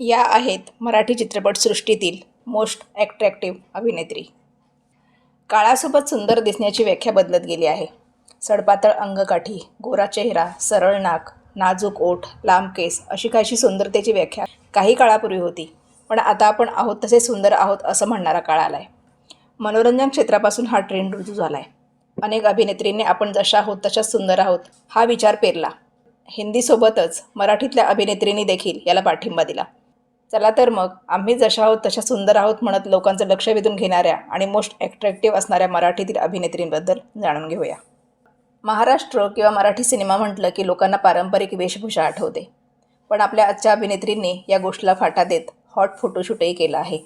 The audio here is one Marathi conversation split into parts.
या आहेत मराठी चित्रपटसृष्टीतील मोस्ट ॲट्रॅक्टिव्ह अभिनेत्री. काळासोबत सुंदर दिसण्याची व्याख्या बदलत गेली आहे. सडपातळ अंगकाठी गोरा चेहरा सरळ नाक नाजूक ओठ लांब केस अशी काहीशी सुंदरतेची व्याख्या काही काळापूर्वी होती. पण आता आपण आहोत तसे सुंदर आहोत असं म्हणणारा काळ आला आहे मनोरंजन क्षेत्रापासून हा ट्रेंड रुजू झाला आहे अनेक अभिनेत्रींनी आपण जशा आहोत तशाच सुंदर आहोत हा विचार पेरला. हिंदीसोबतच मराठीतल्या अभिनेत्रींनी देखील याला पाठिंबा दिला. चला तर मग आम्ही जशा आहोत तशा सुंदर आहोत म्हणत लोकांचं लक्ष वेधून घेणाऱ्या आणि मोस्ट ॲट्रॅक्टिव्ह असणाऱ्या मराठीतील अभिनेत्रींबद्दल जाणून घेऊया. महाराष्ट्र किंवा मराठी सिनेमा म्हटलं की लोकांना पारंपरिक वेशभूषा आठवते. पण आपल्या आजच्या अभिनेत्रींनी या गोष्टीला फाटा देत हॉट फोटोशूटही केलं आहे.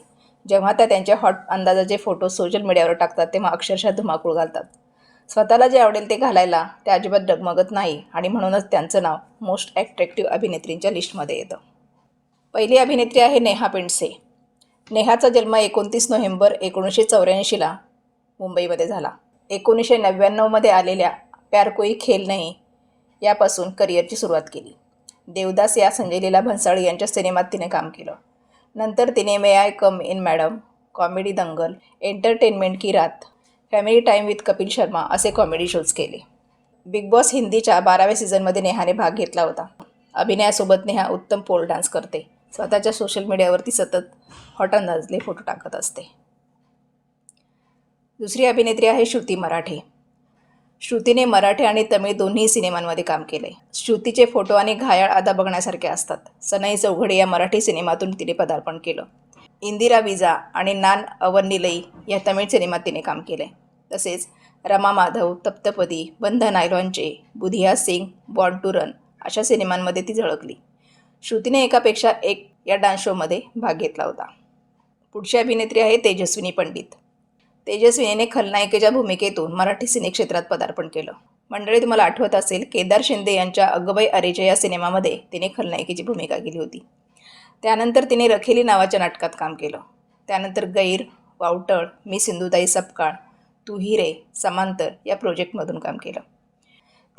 जेव्हा त्या त्यांच्या हॉट अंदाजाचे फोटो सोशल मीडियावर टाकतात तेव्हा अक्षरशः धुमाकूळ घालतात. स्वतःला जे आवडेल ते घालायला ते अजिबात डगमगत नाही आणि म्हणूनच त्यांचं नाव मोस्ट ॲट्रॅक्टिव्ह अभिनेत्रींच्या लिस्टमध्ये येतं. पहिली अभिनेत्री आहे नेहा पेंडसे. नेहाचा जन्म एकोणतीस नोव्हेंबर एकोणीसशे चौऱ्याऐंशीला मुंबईमध्ये झाला. एकोणीसशे नव्याण्णवमध्ये आलेल्या प्यार कोई खेल नाही यापासून करिअरची सुरुवात केली. देवदास या संजय लीला भन्साळी यांच्या सिनेमात तिने काम केलं. नंतर तिने may I come in madam comedy Dangal entertainment ki Raat family time with Kapil Sharma असे कॉमेडी शोज केले. बिग बॉस हिंदीच्या बाराव्या सीझनमध्ये नेहाने भाग घेतला होता. अभिनयासोबत नेहा उत्तम पोल डान्स करते. स्वतःच्या सोशल मीडियावरती सतत हॉट अंदाजले फोटो टाकत असते. दुसरी अभिनेत्री आहे श्रुती मराठे. श्रुतीने मराठी आणि तमिळ दोन्ही सिनेमांमध्ये काम केले. श्रुतीचे फोटो आणि घायाळ आदा बघण्यासारखे असतात. सनई चौघडे या मराठी सिनेमातून तिने पदार्पण केलं. इंदिरा विजा आणि नान अवनिलई या तमिळ सिनेमात तिने काम केले. तसेच रमा माधव तप्तपदी बंध नायलॉनचे Budhia Singh born to run अशा सिनेमांमध्ये ती झळकली. श्रुतीने एकापेक्षा एक या डान्स शोमध्ये भाग घेतला होता. पुढची अभिनेत्री आहे तेजस्विनी पंडित. तेजस्विनीने खलनायिकेच्या भूमिकेतून मराठी सिनेक्षेत्रात पदार्पण केलं. मंडळी तुम्हाला आठवत असेल केदार शिंदे यांच्या अगबाई अरेजा या सिनेमामध्ये तिने खलनायिकेची भूमिका केली होती. त्यानंतर तिने रखेली नावाच्या नाटकात काम केलं. त्यानंतर गैर वावटळ मी सिंधुताई सपकाळ तू हिरे समांतर या प्रोजेक्टमधून काम केलं.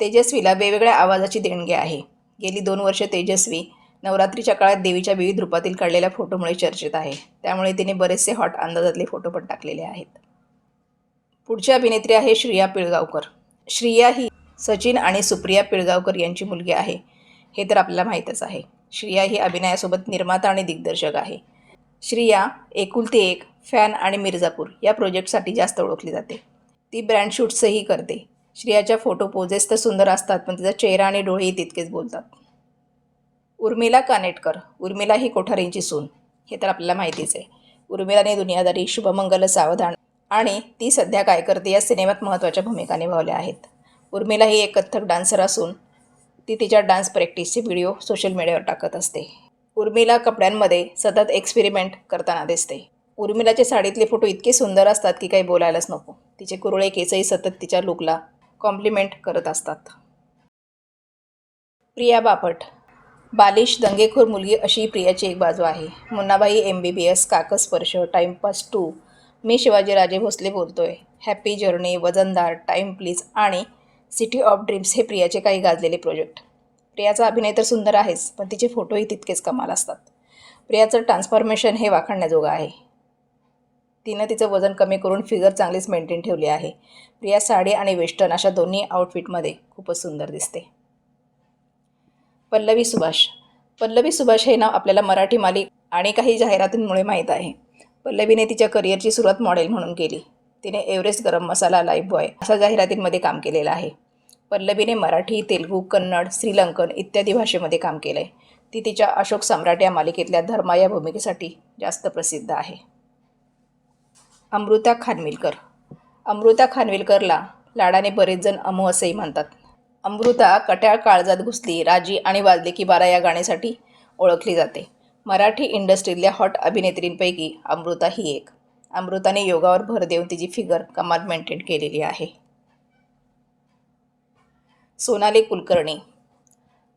तेजस्वीला वेगवेगळ्या आवाजाची देणगी आहे. गेली दोन वर्ष तेजस्वी नवरात्रीच्या काळात देवीच्या विविध रूपातील काढलेल्या फोटोमुळे चर्चेत आहे. त्यामुळे तिने बरेचसे हॉट अंदाजातले फोटो पण टाकलेले आहेत. पुढची अभिनेत्री आहे श्रिया पिळगावकर. श्रिया ही सचिन आणि सुप्रिया पिळगावकर यांची मुलगी आहे. हे तर आपल्याला माहीतच आहे. श्रिया ही अभिनयासोबत निर्माता आणि दिग्दर्शक आहे. श्रिया एकुलती एक फॅन आणि मिर्झापूर या प्रोजेक्टसाठी जास्त ओळखली जाते. ती ब्रँड शूट्सही करते. श्रियाच्या फोटो पोजेस तर सुंदर असतात पण तिचा चेहरा आणि डोळेही तितकेच बोलतात. उर्मिला कानेटकर. उर्मिला ही कोठारींची सून. हे तर आपल्याला माहितीच आहे. उर्मिलाने दुनियादारी शुभमंगल सावधान आणि ती सध्या काय करते या सिनेमात महत्त्वाच्या भूमिका निभावल्या आहेत. उर्मिला ही एक कथ्थक डान्सर असून ती तिच्या डान्स प्रॅक्टिसचे व्हिडिओ सोशल मीडियावर टाकत असते. उर्मिला कपड्यांमध्ये सतत एक्सपेरिमेंट करताना दिसते. उर्मिलाचे साडीतले फोटो इतके सुंदर असतात की काही बोलायलाच नको. तिचे कुरळे केसही सतत तिच्या लुकला कॉम्प्लिमेंट करत असतात. प्रिया बापट. बालिश दंगेखोर मुलगी अशी प्रियाची एक बाजू आहे. Munnabhai M B B S Kaksparsh timepass two मी शिवाजी राजे भोसले बोलतोय. Happy journey Vajandar time please आणि सिटी ऑफ ड्रीम्स हे प्रियाचे काही गाजलेले प्रोजेक्ट प्रियाचा अभिनय तर सुंदर आहेच पण तिचे फोटोही तितकेच कमाल असतात. प्रियाचं ट्रान्सफॉर्मेशन हे वाखाणण्याजोगं आहे. तिनं तिचं वजन कमी करून फिगर चांगलीच मेंटेन ठेवली आहे. प्रिया साडी आणि वेस्टर्न अशा दोन्ही आउटफिटमध्ये खूपच सुंदर दिसते. पल्लवी सुभाष. पल्लवी सुभाष हे नाव आपल्याला मराठी मालिक आणि काही जाहिरातींमुळे माहीत आहे. पल्लवीने तिच्या करिअरची सुरुवात मॉडेल म्हणून केली. तिने एव्हरेस्ट गरम मसाला लाईफ बॉय अशा जाहिरातींमध्ये काम केलेलं आहे. पल्लवीने मराठी तेलुगू कन्नड श्रीलंकन इत्यादी भाषेमध्ये काम केलं आहे ती तिच्या अशोक सम्राट या मालिकेतल्या धर्मा या भूमिकेसाठी जास्त प्रसिद्ध आहे. अमृता खानविलकर. अमृता खानविलकरला लाडाने बरेच जण अमू असंही म्हणतात. अमृता कट्याळ काळजात घुसली. राजी आणि वाजले की बारा या गाण्यासाठी ओळखली जाते. मराठी इंडस्ट्रीतल्या हॉट अभिनेत्रींपैकी अमृता ही एक. अमृताने योगावर भर देऊन तिची फिगर कमाल मेंटेन केलेली आहे. सोनाली कुलकर्णी.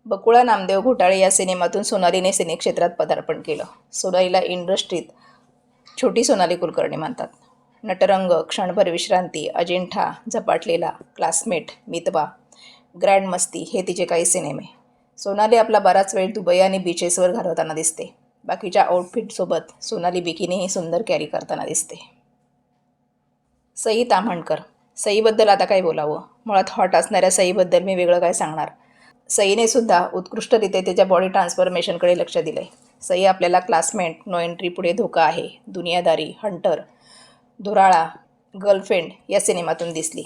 बकुळा नामदेव घोटाळे या सिनेमातून सोनालीने सिनेक्षेत्रात पदार्पण केलं. सोनालीला इंडस्ट्रीत छोटी सोनाली कुलकर्णी म्हणतात नटरंग क्षणभर विश्रांती अजिंठा झपाटलेला क्लासमेट मितवा ग्रँड मस्ती हे तिचे काही सिनेमे. सोनाली आपला बराच वेळ दुबई आणि बीचेसवर घालवताना दिसते. बाकीच्या आउटफिटसोबत सोनाली बिकिनीही सुंदर कॅरी करताना दिसते. सई ताम्हणकर. सईबद्दल आता काय बोलावं? मुळात हॉट असणाऱ्या सईबद्दल मी वेगळं काय सांगणार? सईने सुद्धा उत्कृष्टरित्या त्याच्या बॉडी ट्रान्सफॉर्मेशनकडे लक्ष दिलं आहे सई आपल्याला क्लासमेट नो एंट्री पुढे धोका आहे. दुनियादारी हंटर धुराळा गर्लफ्रेंड या सिनेमातून दिसली.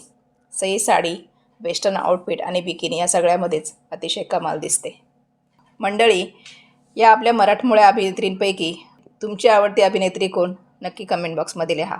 सई साडी वेस्टर्न आउटफिट आणि बिकिनी या सगळ्यामध्येच अतिशय कमाल दिसते. मंडळी या आपल्या मराठमोळ्या अभिनेत्रींपैकी तुमची आवडती अभिनेत्री कोण? नक्की कमेंट बॉक्समध्ये लिहा.